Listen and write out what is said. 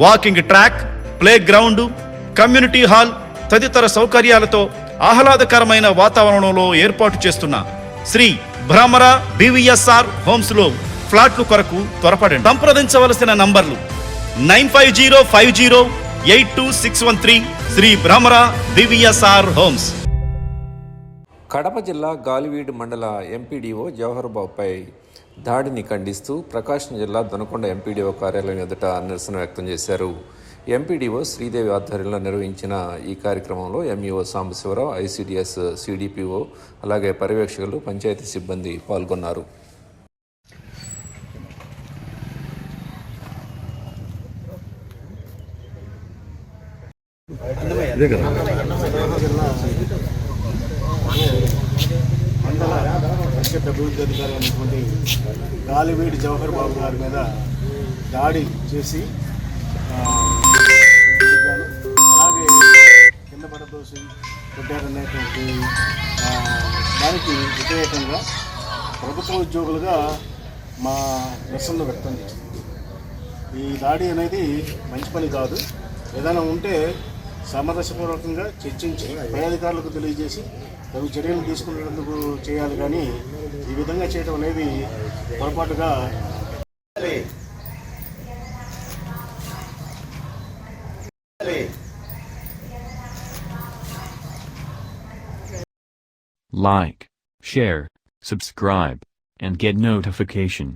walking track playground community hall తదితర సౌకర్యాలతో ఆహ్లాదకరమైన వాతావరణంలో ఏర్పాటు చేస్తున్న శ్రీ భ్రమర బివిఎస్ఆర్ హోమ్స్లో ఫ్లాట్లు కొరకు త్వరపడండి. సంప్రదించవలసిన నంబర్లు nine five zero five zero eight two six one three Shri Bhramara BVSR homes. Kadapa జిల్లా గాలివీడు మండల ఎంపీడీఓ జవహర్ బాబుపై దాడిని ఖండిస్తూ ప్రకాశం జిల్లా దొనకొండ ఎంపీడీఓ కార్యాలయం ఎదుట నిరసన వ్యక్తం చేశారు. ఎంపీడీఓ శ్రీదేవి ఆధ్వర్యంలో నిర్వహించిన ఈ కార్యక్రమంలో ఎంఈఓ సాంబశివరావు ఐసీడీఎస్ సిడిపిఓ అలాగే పర్యవేక్షకులు పంచాయతీ సిబ్బంది పాల్గొన్నారు. మండల పరిషత్ అభివృద్ధి అధికారి అయినటువంటి గాలివీడి జవహర్ బాబు గారి మీద దాడి చేసి అలాగే కింద పడదోసి కొట్టారనేటువంటి దానికి వ్యతిరేకంగా ప్రభుత్వ ఉద్యోగులుగా మా నిరసనలు వ్యక్తం చేస్తుంది ఈ దాడి అనేది మంచి పని కాదు. ఏదైనా ఉంటే సామరస్యపూర్వకంగా చర్చించి పై అధికారులకు తెలియజేసి తగు చర్యలు తీసుకునేందుకు చేయాలి కానీ ఈ విధంగా చేయడం అనేది పొరపాటుగా Like, share, subscribe, and get notification.